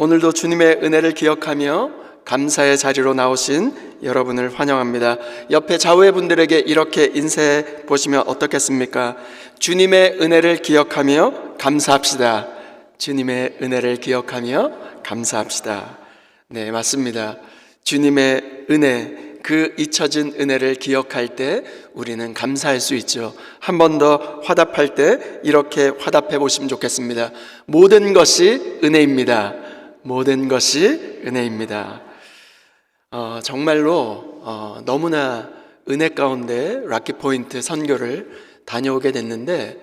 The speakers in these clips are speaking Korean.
오늘도 주님의 은혜를 기억하며 감사의 자리로 나오신 여러분을 환영합니다. 옆에 좌우의 분들에게 이렇게 인사해 보시면 어떻겠습니까? 주님의 은혜를 기억하며 감사합시다. 주님의 은혜를 기억하며 감사합시다. 네, 맞습니다. 주님의 은혜, 그 잊혀진 은혜를 기억할 때 우리는 감사할 수 있죠. 한 번 더 화답할 때 이렇게 화답해 보시면 좋겠습니다. 모든 것이 은혜입니다. 모든 것이 은혜입니다. 어, 정말로 어, 너무나 은혜 가운데 락키 포인트 선교를 다녀오게 됐는데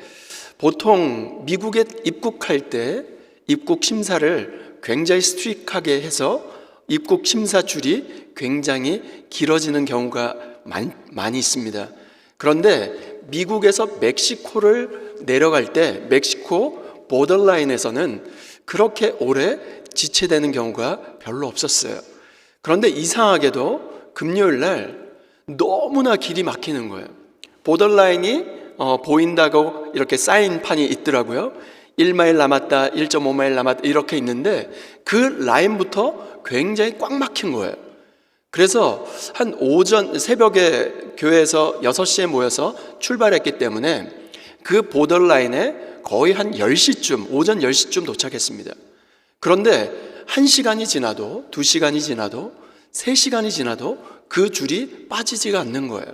보통 미국에 입국할 때 입국 심사를 굉장히 스트릭하게 해서 입국 심사 줄이 굉장히 길어지는 경우가 많, 많이 있습니다. 그런데 미국에서 멕시코를 내려갈 때 멕시코 보더라인에서는 그렇게 오래 지체되는 경우가 별로 없었어요. 그런데 이상하게도 금요일 날 너무나 길이 막히는 거예요. 보더라인이 어, 보인다고 이렇게 사인판이 있더라고요. 1마일 남았다, 1.5마일 남았다 이렇게 있는데 그 라인부터 굉장히 꽉 막힌 거예요. 그래서 한 오전 새벽에 교회에서 6시에 모여서 출발했기 때문에 그 보더라인에 거의 한 10시쯤, 오전 10시쯤 도착했습니다. 그런데 1시간이 지나도 2시간이 지나도 3시간이 지나도 그 줄이 빠지지가 않는 거예요.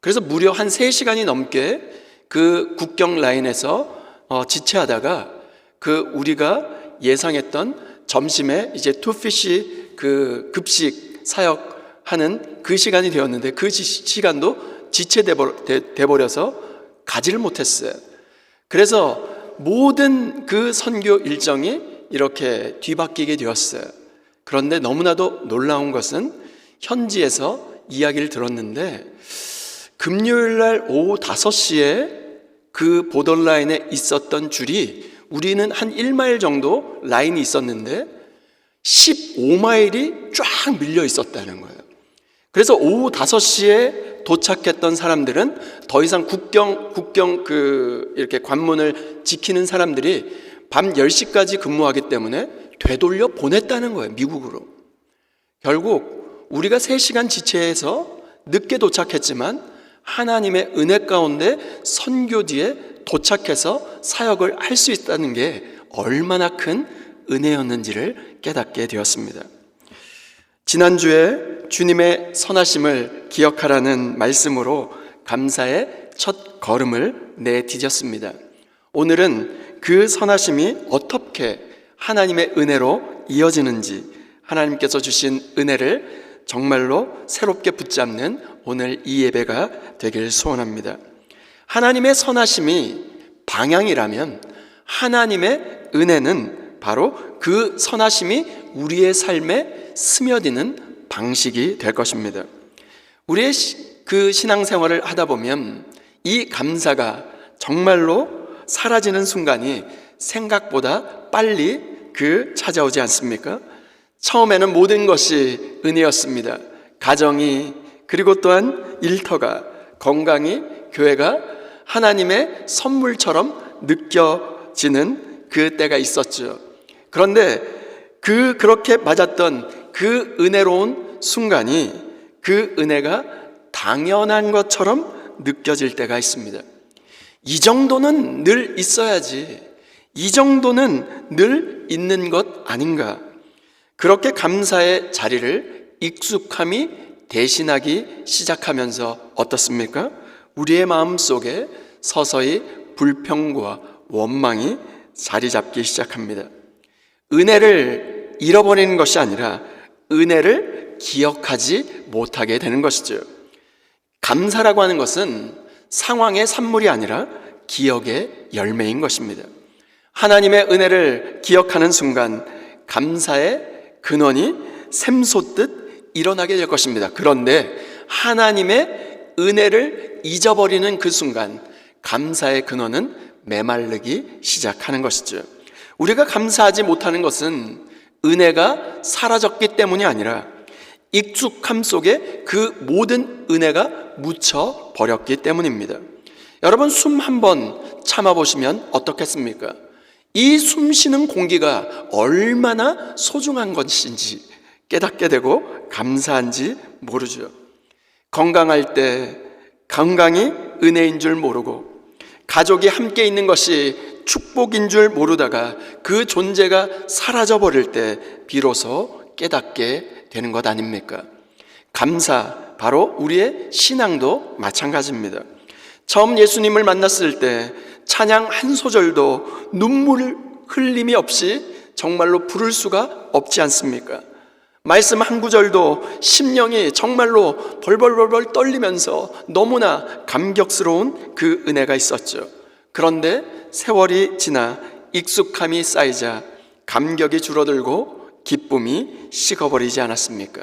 그래서 무려 한 3시간이 넘게 그 국경 라인에서 어, 지체하다가 그 우리가 예상했던 점심에 이제 투피시 그 급식 사역하는 그 시간이 되었는데 그 시- 시간도 지체돼 버려서 가지를 못했어요. 그래서 모든 그 선교 일정이 이렇게 뒤바뀌게 되었어요. 그런데 너무나도 놀라운 것은 현지에서 이야기를 들었는데 금요일 날 오후 5시에 그 보더라인에 있었던 줄이 우리는 한 1마일 정도 라인이 있었는데 15마일이 쫙 밀려 있었다는 거예요. 그래서 오후 5시에 도착했던 사람들은 더 이상 국경, 국경 그 이렇게 관문을 지키는 사람들이 밤 10시까지 근무하기 때문에 되돌려 보냈다는 거예요. 미국으로. 결국 우리가 3시간 지체해서 늦게 도착했지만 하나님의 은혜 가운데 선교지에 도착해서 사역을 할 수 있다는 게 얼마나 큰 은혜였는지를 깨닫게 되었습니다. 지난주에 주님의 선하심을 기억하라는 말씀으로 감사의 첫 걸음을 내디뎠습니다. 오늘은 그 선하심이 어떻게 하나님의 은혜로 이어지는지 하나님께서 주신 은혜를 정말로 새롭게 붙잡는 오늘 이 예배가 되길 소원합니다. 하나님의 선하심이 방향이라면 하나님의 은혜는 바로 그 선하심이 우리의 삶에 스며드는 방식이 될 것입니다. 우리의 그 신앙생활을 하다 보면 이 감사가 정말로 사라지는 순간이 생각보다 빨리 그 찾아오지 않습니까? 처음에는 모든 것이 은혜였습니다. 가정이 그리고 또한 일터가 건강이 교회가 하나님의 선물처럼 느껴지는 그 때가 있었죠. 그런데 그 그렇게 맞았던 그 은혜로운 순간이 그 은혜가 당연한 것처럼 느껴질 때가 있습니다. 이 정도는 늘 있어야지. 이 정도는 늘 있는 것 아닌가. 그렇게 감사의 자리를 익숙함이 대신하기 시작하면서 어떻습니까? 우리의 마음 속에 서서히 불평과 원망이 자리 잡기 시작합니다. 은혜를 잃어버리는 것이 아니라 은혜를 기억하지 못하게 되는 것이죠. 감사라고 하는 것은 상황의 산물이 아니라 기억의 열매인 것입니다. 하나님의 은혜를 기억하는 순간 감사의 근원이 샘솟듯 일어나게 될 것입니다. 그런데 하나님의 은혜를 잊어버리는 그 순간 감사의 근원은 메말르기 시작하는 것이죠. 우리가 감사하지 못하는 것은 은혜가 사라졌기 때문이 아니라 익숙함 속에 그 모든 은혜가 묻혀 버렸기 때문입니다. 여러분 숨 한 번 참아 보시면 어떻겠습니까? 이 숨 쉬는 공기가 얼마나 소중한 것인지 깨닫게 되고 감사한지 모르죠. 건강할 때 건강이 은혜인 줄 모르고 가족이 함께 있는 것이 축복인 줄 모르다가 그 존재가 사라져 버릴 때 비로소 깨닫게 되는 것 아닙니까? 감사, 바로 우리의 신앙도 마찬가지입니다. 처음 예수님을 만났을 때 찬양 한 소절도 눈물 흘림이 없이 정말로 부를 수가 없지 않습니까? 말씀 한 구절도 심령이 정말로 벌벌벌벌 떨리면서 너무나 감격스러운 그 은혜가 있었죠. 그런데 세월이 지나 익숙함이 쌓이자 감격이 줄어들고 기쁨이 식어버리지 않았습니까?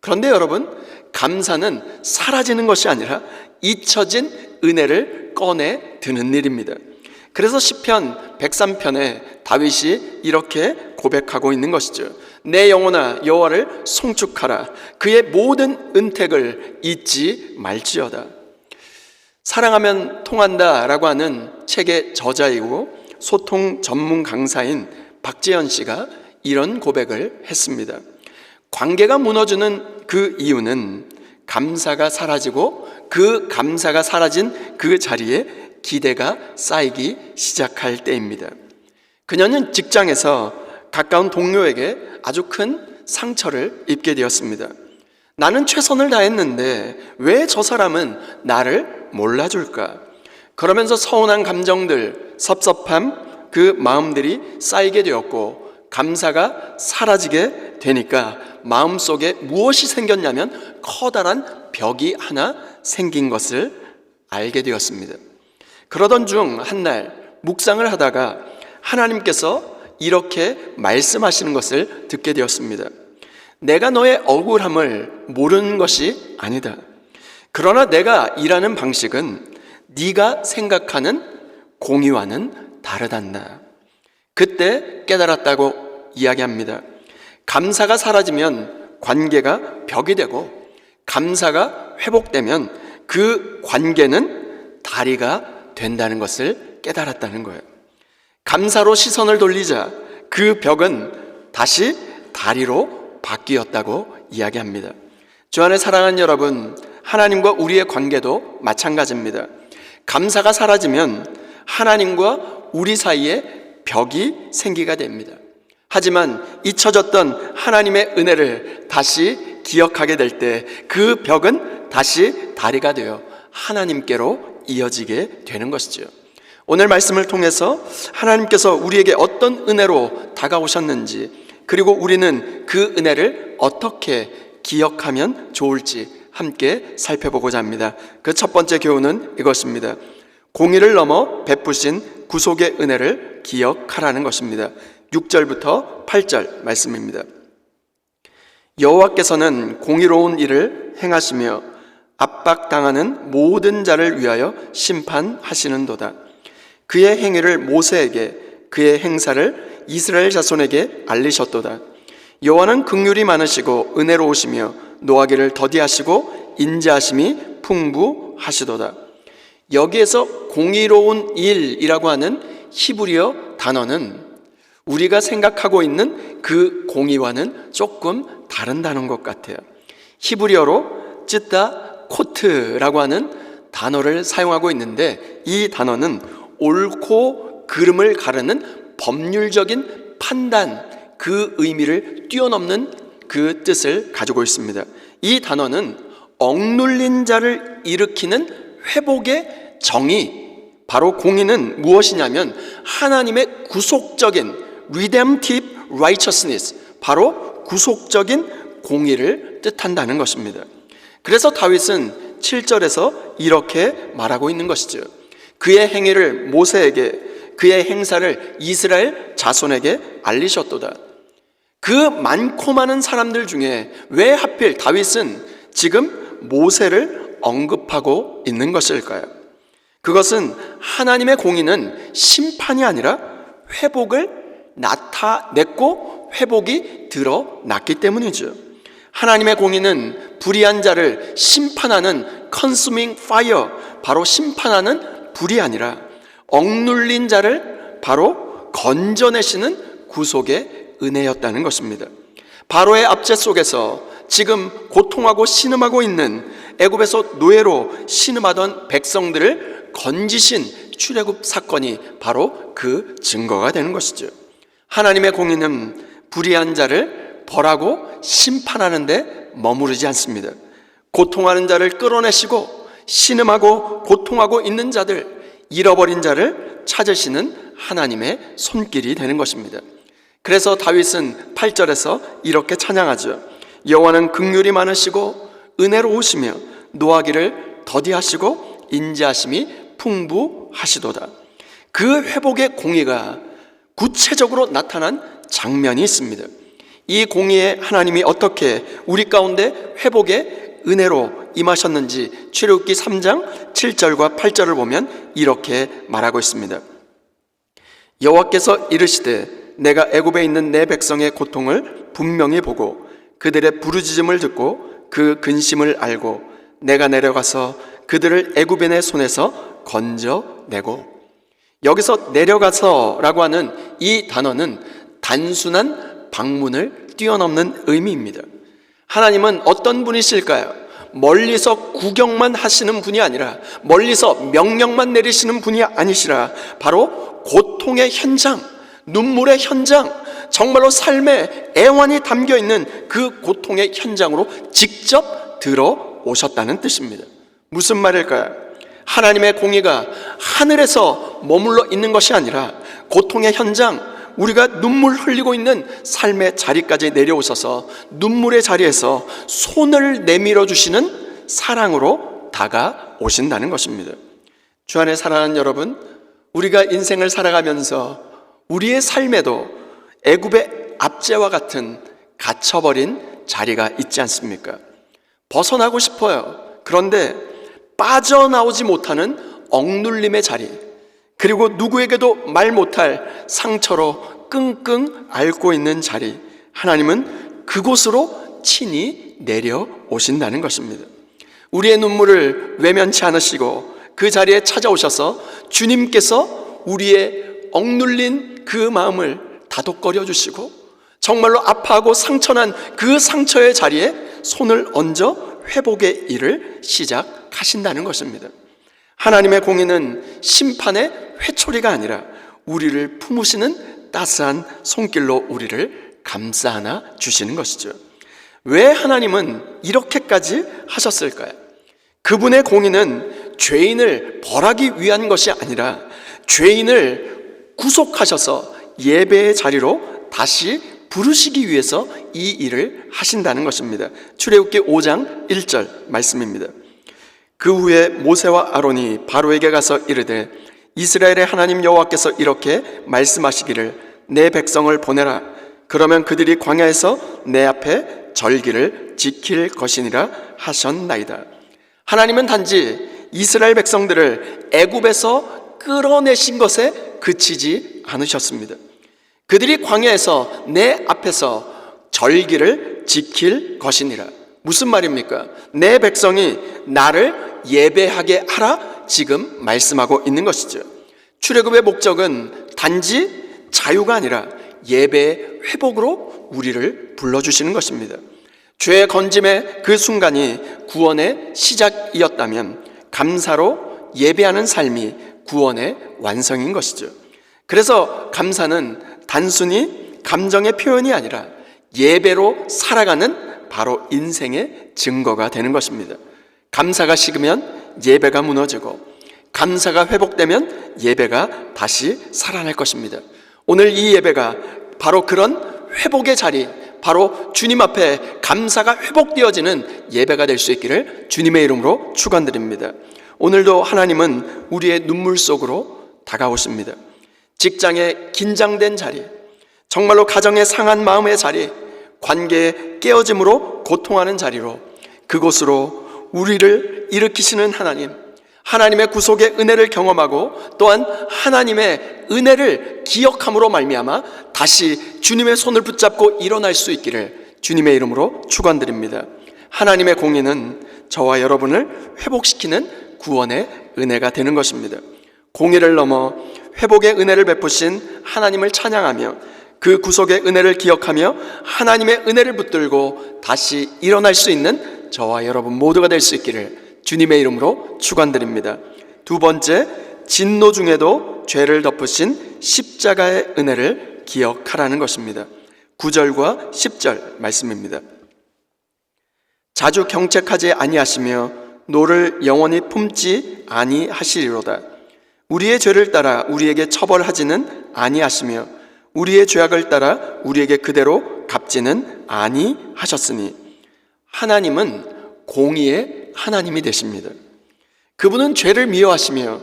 그런데 여러분, 감사는 사라지는 것이 아니라 잊혀진 은혜를 꺼내 드는 일입니다. 그래서 시편 103편에 다윗이 이렇게 고백하고 있는 것이죠. 내 영혼아 여호와를 송축하라. 그의 모든 은택을 잊지 말지어다. 사랑하면 통한다라고 하는 책의 저자이고 소통 전문 강사인 박재현 씨가 이런 고백을 했습니다. 관계가 무너지는 그 이유는 감사가 사라지고 그 감사가 사라진 그 자리에 기대가 쌓이기 시작할 때입니다. 그녀는 직장에서 가까운 동료에게 아주 큰 상처를 입게 되었습니다. 나는 최선을 다했는데 왜 저 사람은 나를 몰라줄까? 그러면서 서운한 감정들, 섭섭함, 그 마음들이 쌓이게 되었고 감사가 사라지게 되니까 마음속에 무엇이 생겼냐면 커다란 벽이 하나 생긴 것을 알게 되었습니다. 그러던 중 한날 묵상을 하다가 하나님께서 이렇게 말씀하시는 것을 듣게 되었습니다. 내가 너의 억울함을 모르는 것이 아니다. 그러나 내가 일하는 방식은 네가 생각하는 공의와는 다르단다. 그때 깨달았다고 이야기합니다. 감사가 사라지면 관계가 벽이 되고 감사가 회복되면 그 관계는 다리가 된다는 것을 깨달았다는 거예요. 감사로 시선을 돌리자 그 벽은 다시 다리로 바뀌었다고 이야기합니다. 주 안에 사랑하는 여러분, 하나님과 우리의 관계도 마찬가지입니다. 감사가 사라지면 하나님과 우리 사이에 벽이 생기가 됩니다. 하지만 잊혀졌던 하나님의 은혜를 다시 기억하게 될 때 그 벽은 다시 다리가 되어 하나님께로 이어지게 되는 것이죠. 오늘 말씀을 통해서 하나님께서 우리에게 어떤 은혜로 다가오셨는지 그리고 우리는 그 은혜를 어떻게 기억하면 좋을지 함께 살펴보고자 합니다. 그 첫 번째 교훈은 이것입니다. 공의를 넘어 베푸신 구속의 은혜를 기억하라는 것입니다. 6절부터 8절 말씀입니다. 여호와께서는 공의로운 일을 행하시며 압박당하는 모든 자를 위하여 심판하시는도다. 그의 행위를 모세에게 그의 행사를 이스라엘 자손에게 알리셨도다. 여호와는 긍휼이 많으시고 은혜로우시며 노하기를 더디하시고 인자하심이 풍부하시도다. 여기에서 공의로운 일이라고 하는 히브리어 단어는 우리가 생각하고 있는 그 공의와는 조금 다른다는 것 같아요. 히브리어로 찌다 코트라고 하는 단어를 사용하고 있는데 이 단어는 옳고 그름을 가르는 법률적인 판단 그 의미를 뛰어넘는 그 뜻을 가지고 있습니다. 이 단어는 억눌린 자를 일으키는 회복의 정의 바로 공의는 무엇이냐면 하나님의 구속적인 redemptive righteousness 바로 구속적인 공의를 뜻한다는 것입니다. 그래서 다윗은 7절에서 이렇게 말하고 있는 것이죠. 그의 행위를 모세에게 그의 행사를 이스라엘 자손에게 알리셨도다. 그 많고 많은 사람들 중에 왜 하필 다윗은 지금 모세를 언급하고 있는 것일까요? 그것은 하나님의 공의는 심판이 아니라 회복을 나타냈고 회복이 드러났기 때문이죠. 하나님의 공의는 불의한 자를 심판하는 consuming fire, 바로 심판하는 불이 아니라 억눌린 자를 바로 건져내시는 구속의 은혜였다는 것입니다. 바로의 압제 속에서 지금 고통하고 신음하고 있는 애굽에서 노예로 신음하던 백성들을 건지신 출애굽 사건이 바로 그 증거가 되는 것이죠. 하나님의 공의는 불의한 자를 벌하고 심판하는데 머무르지 않습니다. 고통하는 자를 끌어내시고 신음하고 고통하고 있는 자들, 잃어버린 자를 찾으시는 하나님의 손길이 되는 것입니다. 그래서 다윗은 8절에서 이렇게 찬양하죠. 여호와는 극률이 많으시고 은혜로우시며 노하기를 더디하시고 인자하심이 풍부하시도다. 그 회복의 공의가 구체적으로 나타난 장면이 있습니다. 이 공의의 하나님이 어떻게 우리 가운데 회복의 은혜로 임하셨는지 출애굽기 3장 7절과 8절을 보면 이렇게 말하고 있습니다. 여호와께서 이르시되 내가 애굽에 있는 내 백성의 고통을 분명히 보고 그들의 부르짖음을 듣고 그 근심을 알고 내가 내려가서 그들을 애굽인의 손에서 건져내고 여기서 내려가서라고 하는 이 단어는 단순한 방문을 뛰어넘는 의미입니다. 하나님은 어떤 분이실까요? 멀리서 구경만 하시는 분이 아니라 멀리서 명령만 내리시는 분이 아니시라 바로 고통의 현장, 눈물의 현장, 정말로 삶의 애환이 담겨 있는 그 고통의 현장으로 직접 들어오셨다는 뜻입니다. 무슨 말일까요? 하나님의 공의가 하늘에서 머물러 있는 것이 아니라 고통의 현장, 우리가 눈물 흘리고 있는 삶의 자리까지 내려오셔서 눈물의 자리에서 손을 내밀어 주시는 사랑으로 다가오신다는 것입니다. 주 안에 사랑하는 여러분, 우리가 인생을 살아가면서 우리의 삶에도 애굽의 압제와 같은 갇혀버린 자리가 있지 않습니까? 벗어나고 싶어요. 그런데 빠져나오지 못하는 억눌림의 자리, 그리고 누구에게도 말 못할 상처로 끙끙 앓고 있는 자리, 하나님은 그곳으로 친히 내려오신다는 것입니다. 우리의 눈물을 외면치 않으시고 그 자리에 찾아오셔서 주님께서 우리의 억눌린 그 마음을 다독거려 주시고 정말로 아파하고 상처난 그 상처의 자리에 손을 얹어 회복의 일을 시작하신다는 것입니다. 하나님의 공의는 심판의 회초리가 아니라 우리를 품으시는 따스한 손길로 우리를 감싸 안아 주시는 것이죠. 왜 하나님은 이렇게까지 하셨을까요? 그분의 공의는 죄인을 벌하기 위한 것이 아니라 죄인을 구속하셔서 예배의 자리로 다시 부르시기 위해서 이 일을 하신다는 것입니다. 출애굽기 5장 1절 말씀입니다. 그 후에 모세와 아론이 바로에게 가서 이르되 이스라엘의 하나님 여호와께서 이렇게 말씀하시기를 내 백성을 보내라 그러면 그들이 광야에서 내 앞에 절기를 지킬 것이니라 하셨나이다. 하나님은 단지 이스라엘 백성들을 애굽에서 끌어내신 것에 그치지 않으셨습니다. 그들이 광야에서 내 앞에서 절기를 지킬 것이니라. 무슨 말입니까? 내 백성이 나를 예배하게 하라 지금 말씀하고 있는 것이죠. 출애굽의 목적은 단지 자유가 아니라 예배의 회복으로 우리를 불러주시는 것입니다. 죄의 건짐의 그 순간이 구원의 시작이었다면 감사로 예배하는 삶이 구원의 완성인 것이죠. 그래서 감사는 단순히 감정의 표현이 아니라 예배로 살아가는 바로 인생의 증거가 되는 것입니다. 감사가 식으면 예배가 무너지고 감사가 회복되면 예배가 다시 살아날 것입니다. 오늘 이 예배가 바로 그런 회복의 자리, 바로 주님 앞에 감사가 회복되어지는 예배가 될 수 있기를 주님의 이름으로 축원드립니다. 오늘도 하나님은 우리의 눈물 속으로 다가오십니다. 직장의 긴장된 자리, 정말로 가정의 상한 마음의 자리, 관계의 깨어짐으로 고통하는 자리로 그곳으로 우리를 일으키시는 하나님, 하나님의 구속의 은혜를 경험하고 또한 하나님의 은혜를 기억함으로 말미암아 다시 주님의 손을 붙잡고 일어날 수 있기를 주님의 이름으로 축원드립니다. 하나님의 공의는 저와 여러분을 회복시키는 구원의 은혜가 되는 것입니다. 공의를 넘어 회복의 은혜를 베푸신 하나님을 찬양하며 그 구속의 은혜를 기억하며 하나님의 은혜를 붙들고 다시 일어날 수 있는 저와 여러분 모두가 될 수 있기를 주님의 이름으로 축원드립니다. 두 번째, 진노 중에도 죄를 덮으신 십자가의 은혜를 기억하라는 것입니다. 9절과 10절 말씀입니다. 자주 경책하지 아니하시며 노를 영원히 품지 아니하시리로다. 우리의 죄를 따라 우리에게 처벌하지는 아니하시며 우리의 죄악을 따라 우리에게 그대로 갚지는 아니하셨으니 하나님은 공의의 하나님이 되십니다. 그분은 죄를 미워하시며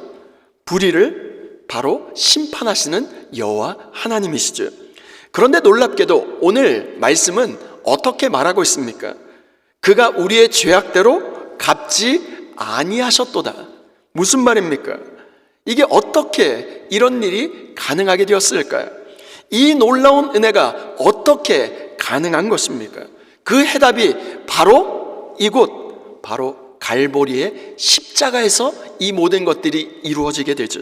불의를 바로 심판하시는 여호와 하나님이시죠. 그런데 놀랍게도 오늘 말씀은 어떻게 말하고 있습니까? 그가 우리의 죄악대로 갚지 아니하셨도다. 무슨 말입니까? 이게 어떻게 이런 일이 가능하게 되었을까요? 이 놀라운 은혜가 어떻게 가능한 것입니까? 그 해답이 바로 이곳, 바로 갈보리의 십자가에서 이 모든 것들이 이루어지게 되죠.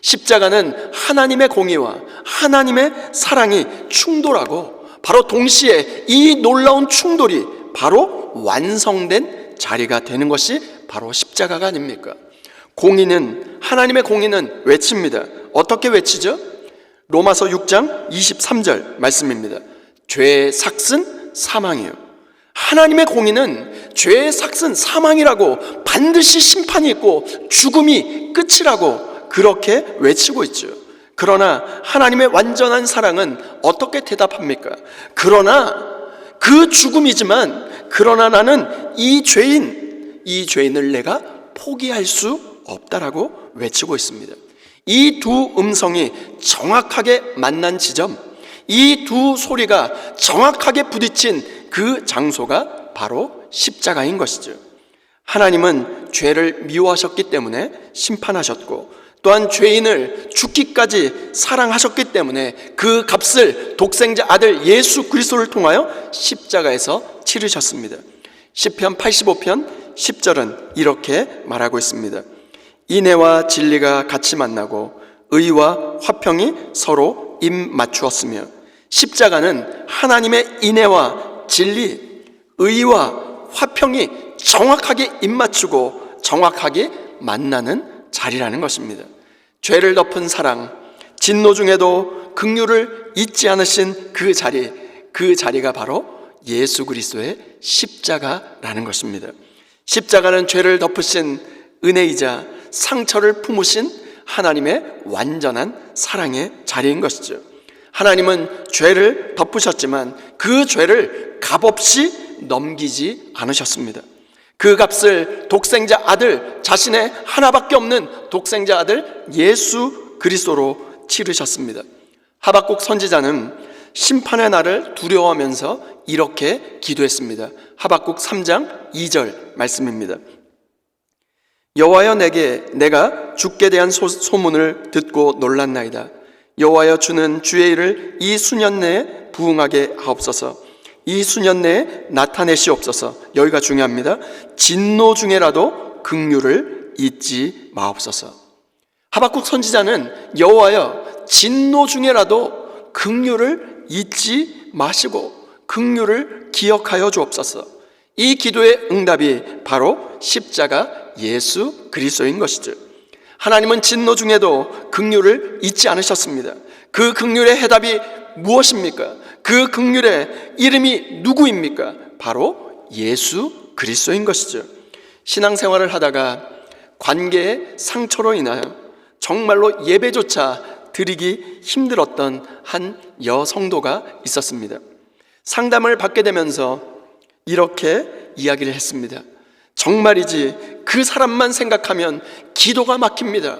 십자가는 하나님의 공의와 하나님의 사랑이 충돌하고 바로 동시에 이 놀라운 충돌이 바로 완성된 자리가 되는 것이 바로 십자가가 아닙니까? 공의는 하나님의 공의는 외칩니다. 어떻게 외치죠? 로마서 6장 23절 말씀입니다. 죄의 삭슨 사망이요. 하나님의 공의는 죄의 삭슨 사망이라고 반드시 심판이 있고 죽음이 끝이라고 그렇게 외치고 있죠. 그러나 하나님의 완전한 사랑은 어떻게 대답합니까? 그러나 그 죽음이지만 그러나 나는 이 죄인 이 죄인을 내가 포기할 수 없다라고 외치고 있습니다. 이 두 음성이 정확하게 만난 지점, 이 두 소리가 정확하게 부딪힌 그 장소가 바로 십자가인 것이죠. 하나님은 죄를 미워하셨기 때문에 심판하셨고 또한 죄인을 죽기까지 사랑하셨기 때문에 그 값을 독생자 아들 예수 그리스도를 통하여 십자가에서 치르셨습니다. 시편 85편 10절은 이렇게 말하고 있습니다. 인애와 진리가 같이 만나고 의와 화평이 서로 입 맞추었으며 십자가는 하나님의 인애와 진리, 의와 화평이 정확하게 입 맞추고 정확하게 만나는 자리라는 것입니다. 죄를 덮은 사랑, 진노 중에도 긍휼을 잊지 않으신 그 자리, 그 자리가 바로 예수 그리스도의 십자가라는 것입니다. 십자가는 죄를 덮으신 은혜이자 상처를 품으신 하나님의 완전한 사랑의 자리인 것이죠. 하나님은 죄를 덮으셨지만 그 죄를 값없이 넘기지 않으셨습니다. 그 값을 독생자 아들 자신의 하나밖에 없는 독생자 아들 예수 그리스도로 치르셨습니다. 하박국 선지자는 심판의 날을 두려워하면서 이렇게 기도했습니다. 하박국 3장 2절 말씀입니다. 여호와여 내게 내가 죽게 대한 소, 소문을 듣고 놀랐나이다. 여호와여 주는 주의 일을 이 수년 내에 부응하게 하옵소서. 이 수년 내에 나타내시옵소서. 여기가 중요합니다. 진노 중에라도 긍휼을 잊지 마옵소서. 하박국 선지자는 여호와여 진노 중에라도 긍휼을 잊지 마시고 긍휼을 기억하여 주옵소서. 이 기도의 응답이 바로 십자가 예수 그리스도인 것이죠. 하나님은 진노 중에도 긍휼을 잊지 않으셨습니다. 그 긍휼의 해답이 무엇입니까? 그 긍휼의 이름이 누구입니까? 바로 예수 그리스도인 것이죠. 신앙생활을 하다가 관계의 상처로 인하여 정말로 예배조차 드리기 힘들었던 한 여성도가 있었습니다. 상담을 받게 되면서 이렇게 이야기를 했습니다. 정말이지 그 사람만 생각하면 기도가 막힙니다.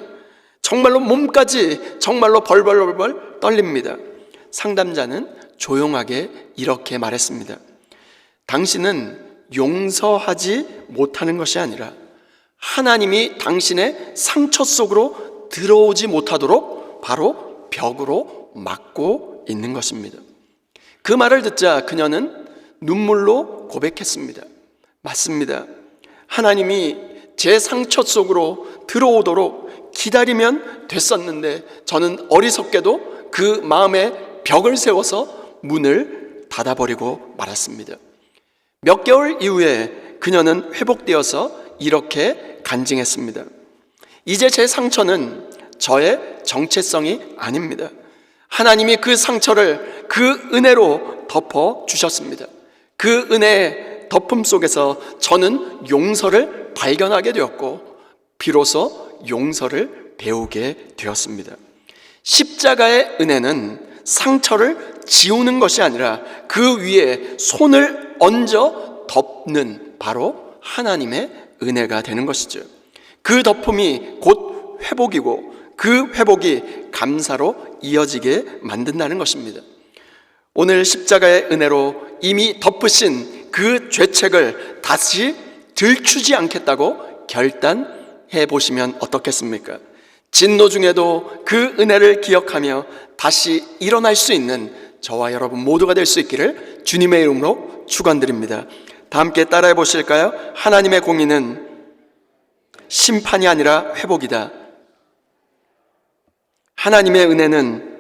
정말로 몸까지 정말로 벌벌벌벌 떨립니다. 상담자는 조용하게 이렇게 말했습니다. 당신은 용서하지 못하는 것이 아니라 하나님이 당신의 상처 속으로 들어오지 못하도록 바로 벽으로 막고 있는 것입니다. 그 말을 듣자 그녀는 눈물로 고백했습니다. 맞습니다. 하나님이 제 상처 속으로 들어오도록 기다리면 됐었는데 저는 어리석게도 그 마음에 벽을 세워서 문을 닫아버리고 말았습니다. 몇 개월 이후에 그녀는 회복되어서 이렇게 간증했습니다. 이제 제 상처는 저의 정체성이 아닙니다. 하나님이 그 상처를 그 은혜로 덮어 주셨습니다. 그 은혜의 덮음 속에서 저는 용서를 발견하게 되었고, 비로소 용서를 배우게 되었습니다. 십자가의 은혜는 상처를 지우는 것이 아니라 그 위에 손을 얹어 덮는 바로 하나님의 은혜가 되는 것이죠. 그 덮음이 곧 회복이고 그 회복이 감사로 이어지게 만든다는 것입니다. 오늘 십자가의 은혜로 이미 덮으신 그 죄책을 다시 들추지 않겠다고 결단해 보시면 어떻겠습니까? 진노 중에도 그 은혜를 기억하며 다시 일어날 수 있는 저와 여러분 모두가 될 수 있기를 주님의 이름으로 축원드립니다. 다 함께 따라해 보실까요? 하나님의 공의는 심판이 아니라 회복이다. 하나님의 은혜는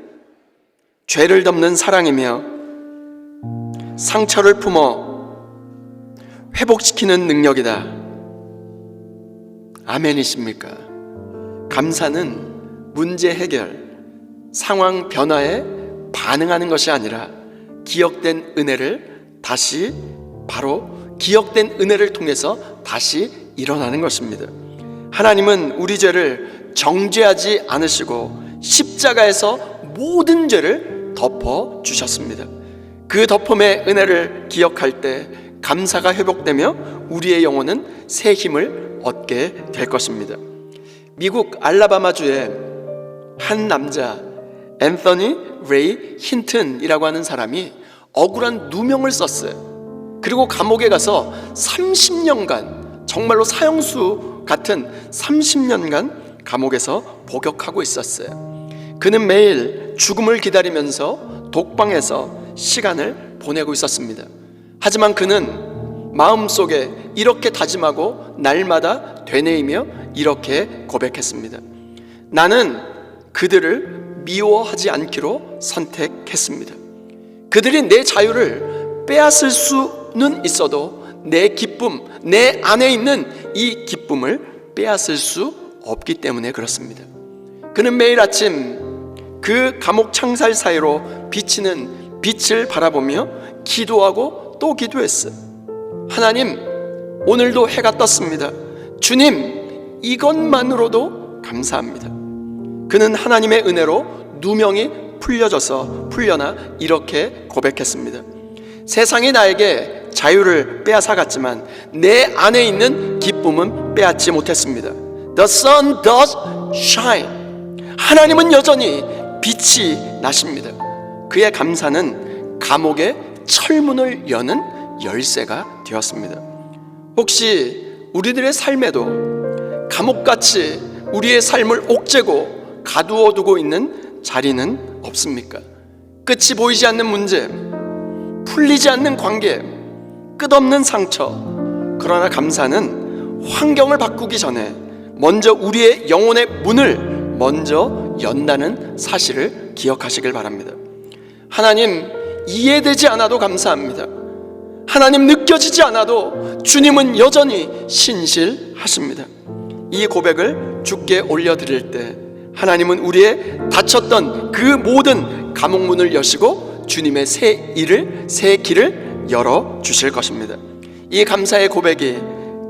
죄를 덮는 사랑이며 상처를 품어 회복시키는 능력이다. 아멘이십니까? 감사는 문제 해결, 상황 변화에 반응하는 것이 아니라 기억된 은혜를 다시 바로 기억된 은혜를 통해서 다시 일어나는 것입니다. 하나님은 우리 죄를 정죄하지 않으시고 십자가에서 모든 죄를 덮어 주셨습니다. 그 덮음의 은혜를 기억할 때 감사가 회복되며 우리의 영혼은 새 힘을 얻게 될 것입니다. 미국 알라바마주의 한 남자 앤서니 레이 힌튼이라고 하는 사람이 억울한 누명을 썼어요. 그리고 감옥에 가서 30년간 정말로 사형수 같은 30년간 감옥에서 복역하고 있었어요. 그는 매일 죽음을 기다리면서 독방에서 시간을 보내고 있었습니다. 하지만 그는 마음속에 이렇게 다짐하고 날마다 되뇌이며 이렇게 고백했습니다. 나는 그들을 미워하지 않기로 선택했습니다. 그들이 내 자유를 빼앗을 수는 있어도 내 기쁨, 내 안에 있는 이 기쁨을 빼앗을 수 없기 때문에 그렇습니다. 그는 매일 아침 그 감옥 창살 사이로 비치는 빛을 바라보며 기도하고 또 기도했어요. 하나님, 오늘도 해가 떴습니다. 주님, 이것만으로도 감사합니다. 그는 하나님의 은혜로 누명이 풀려져서 풀려나 이렇게 고백했습니다. 세상이 나에게 자유를 빼앗아갔지만 내 안에 있는 기쁨은 빼앗지 못했습니다. The sun does shine. 하나님은 여전히 빛이 나십니다. 그의 감사는 감옥의 철문을 여는 열쇠가 되었습니다. 혹시 우리들의 삶에도 감옥같이 우리의 삶을 옥죄고 가두어 두고 있는 자리는 없습니까? 끝이 보이지 않는 문제, 풀리지 않는 관계, 끝없는 상처. 그러나 감사는 환경을 바꾸기 전에 먼저 우리의 영혼의 문을 먼저 연다는 사실을 기억하시길 바랍니다. 하나님, 이해되지 않아도 감사합니다. 하나님 느껴지지 않아도 주님은 여전히 신실하십니다. 이 고백을 주께 올려드릴 때 하나님은 우리의 닫혔던 그 모든 감옥문을 여시고 주님의 새 일을 새 길을 열어 주실 것입니다. 이 감사의 고백이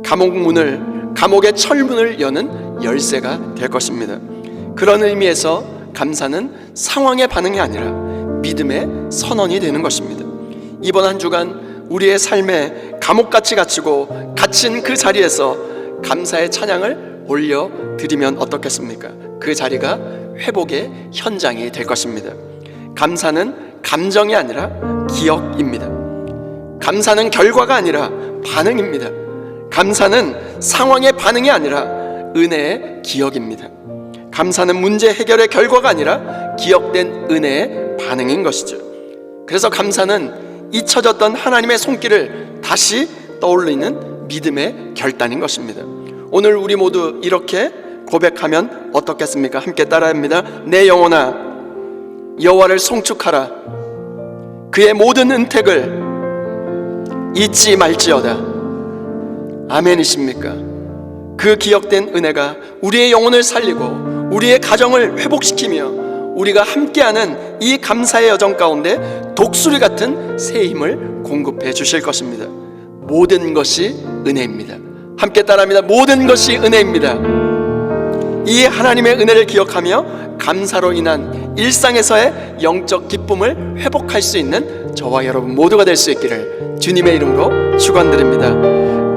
감옥문을 감옥의 철문을 여는 열쇠가 될 것입니다. 그런 의미에서 감사는 상황의 반응이 아니라 믿음의 선언이 되는 것입니다. 이번 한 주간 우리의 삶에 감옥같이 갇히고 갇힌 그 자리에서 감사의 찬양을 올려 드리면 어떻겠습니까? 그 자리가 회복의 현장이 될 것입니다. 감사는 감정이 아니라 기억입니다. 감사는 결과가 아니라 반응입니다. 감사는 상황의 반응이 아니라 은혜의 기억입니다. 감사는 문제 해결의 결과가 아니라 기억된 은혜의 반응인 것이죠. 그래서 감사는 잊혀졌던 하나님의 손길을 다시 떠올리는 믿음의 결단인 것입니다. 오늘 우리 모두 이렇게 고백하면 어떻겠습니까? 함께 따라합니다. 내 영혼아 여호와를 송축하라. 그의 모든 은택을 잊지 말지어다. 아멘이십니까? 그 기억된 은혜가 우리의 영혼을 살리고 우리의 가정을 회복시키며 우리가 함께하는 이 감사의 여정 가운데 독수리 같은 새 힘을 공급해 주실 것입니다. 모든 것이 은혜입니다. 함께 따라합니다. 모든 것이 은혜입니다. 이 하나님의 은혜를 기억하며 감사로 인한 일상에서의 영적 기쁨을 회복할 수 있는 저와 여러분 모두가 될 수 있기를 주님의 이름으로 축원드립니다.